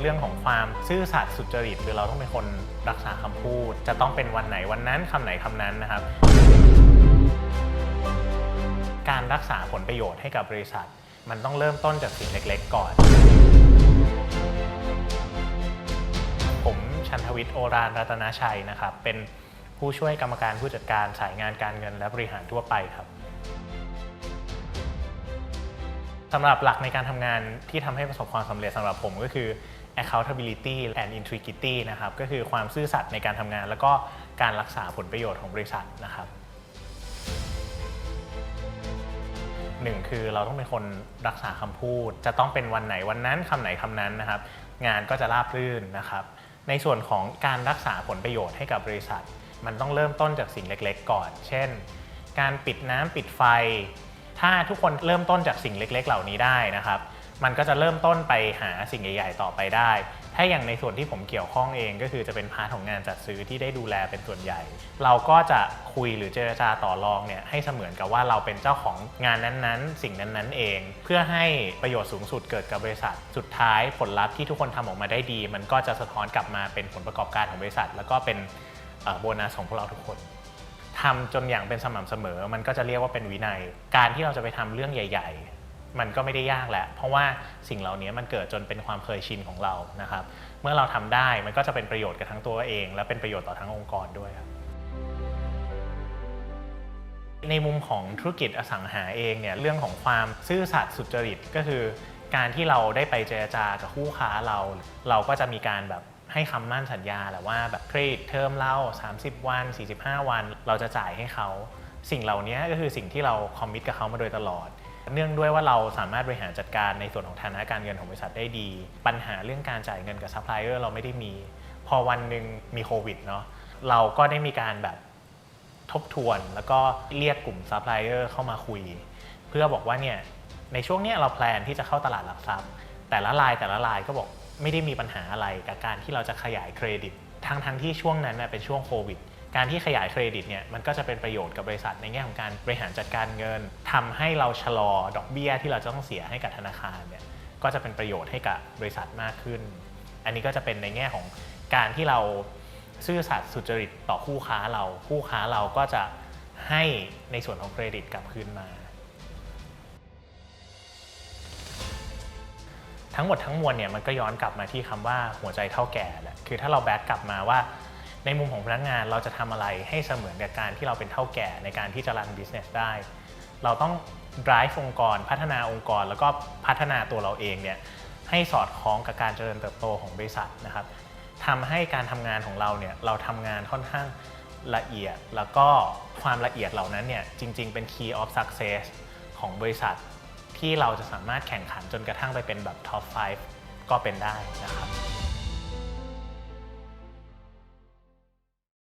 เรื่องของความซื่อสัตย์สุจริตคือเราต้องเป็นคนรักษาคำพูด จะต้องเป็นวันไหนวันนั้นคำไหนคำนั้นนะครับ การรักษาผลประโยชน์ให้กับบริษัท มันต้องเริ่มต้นจากสิ่งเล็กๆ ก่อน ผมชันทวิทย์โอรานรัตนาชัยนะครับ เป็นผู้ช่วยกรรมการผู้จัดการสายงานการเงินและบริหารทั่วไปครับ สำหรับหลักในการทำงานที่ทำให้ประสบความสำเร็จสำหรับผมก็คือ accountability and integrity นะครับ ก็คือความซื่อสัตย์ในการทำงาน แล้วก็การรักษาผลประโยชน์ของบริษัทนะครับหนึ่งคือเราต้องเป็นคนรักษาคำพูด จะต้องเป็นวันไหนวันนั้นคำไหนคำนั้นนะครับ งานก็จะราบรื่นนะครับ ในส่วนของการรักษาผลประโยชน์ให้กับบริษัท มันต้องเริ่มต้นจากสิ่งเล็ก ๆ ก่อน เช่น การปิดน้ำปิดไฟ ถ้าทุกคนเริ่มต้นจากสิ่งเล็ก ๆ เหล่านี้ได้นะครับ มันก็จะเริ่มต้นไปหาสิ่งใหญ่ๆต่อไปได้ ถ้าอย่างในส่วนที่ผมเกี่ยวข้องเองก็คือจะเป็นพาร์ทของงานจัดซื้อที่ได้ดูแลเป็นส่วนใหญ่ เราก็จะคุยหรือเจรจาต่อรองเนี่ยให้เสมือนกับว่าเราเป็นเจ้าของงานนั้นๆ สิ่งนั้นๆเอง เพื่อให้ประโยชน์สูงสุดเกิดกับบริษัท สุดท้ายผลลัพธ์ที่ทุกคนทำออกมาได้ดี มันก็จะสะท้อนกลับมาเป็นผลประกอบการของบริษัท แล้วก็เป็นโบนัสของพวกเราทุกคน ทำจนอย่างเป็นสม่ำเสมอ มันก็จะเรียกว่าเป็นวินัย การที่เราจะไปทำเรื่องใหญ่ ๆ มันก็ไม่ได้ยากแหละ เพราะว่าสิ่งเหล่านี้มันเกิดจนเป็นความเคยชินของเรานะครับ เมื่อเราทำได้มันก็จะเป็นประโยชน์กับทั้งตัวเอง และเป็นประโยชน์ต่อทั้งองค์กรด้วยครับในมุมของธุรกิจอสังหาเองเนี่ยเรื่องของความซื่อสัตย์สุจริตก็คือ การที่เราได้ไปเจรจากับคู่ค้าเรา เราก็จะมีการแบบ ให้คำมั่นสัญญาแหละว่าแบบเครดิตเทอมเรา 30 วัน 45 วัน เราจะจ่ายให้เขา สิ่งเหล่านี้ก็คือสิ่งที่เราคอมมิตกับเขามาโดยตลอด เนื่องด้วยว่าเราสามารถบริหารจัดการในส่วนของฐานะการเงินของบริษัทได้ดี ปัญหาเรื่องการจ่ายเงินกับซัพพลายเออร์เราไม่ได้มี พอวันหนึ่งมีโควิดเนาะเราก็ได้มีการแบบทบทวนแล้วก็เรียกกลุ่มซัพพลายเออร์เข้ามาคุย เพื่อบอกว่าเนี่ยในช่วงนี้เราแพลนที่จะเข้าตลาดหลักทรัพย์ แต่ละรายแต่ละรายก็บอก ไม่ได้มีปัญหาอะไรกับการที่เราจะขยายเครดิตทั้งทั้งที่ช่วงนั้นนะเป็นช่วงโควิด การที่ขยายเครดิตเนี่ยมันก็จะเป็นประโยชน์กับบริษัทในแง่ของการบริหารจัดการเงินทำให้เราชะลอดอกเบี้ยที่เราจะต้องเสียให้กับธนาคารเนี่ยก็จะเป็นประโยชน์ให้กับบริษัทมากขึ้น อันนี้ก็จะเป็นในแง่ของการที่เราซื่อสัตย์สุจริตต่อคู่ค้าเรา คู่ค้าเราก็จะให้ในส่วนของเครดิตกลับคืนมา ทั้งหมดทั้งมวลเนี่ยมันก็ย้อนกลับมาที่คำว่าหัวใจเท่าแก่แหละคือถ้าเราแบ็กกลับมาว่า ในมุมของพนักงานเราจะทำอะไรให้เสมือนกับการที่เราเป็นเท่าแก่ในการที่จะรันบิสเนสได้ เราต้อง drive องค์กร พัฒนาองค์กร แล้วก็พัฒนาตัวเราเองเนี่ยให้สอดคล้องกับการเจริญเติบโตของบริษัทนะครับทำให้การทำงานของเราเนี่ยเราทำงานค่อนข้างละเอียด แล้วก็ความละเอียดเหล่านั้นเนี่ยจริง ๆ เป็น key of success ของบริษัท ที่เราจะสามารถแข่งขันจนกระทั่งไปเป็นแบบท็อป 5 ก็เป็นได้นะครับ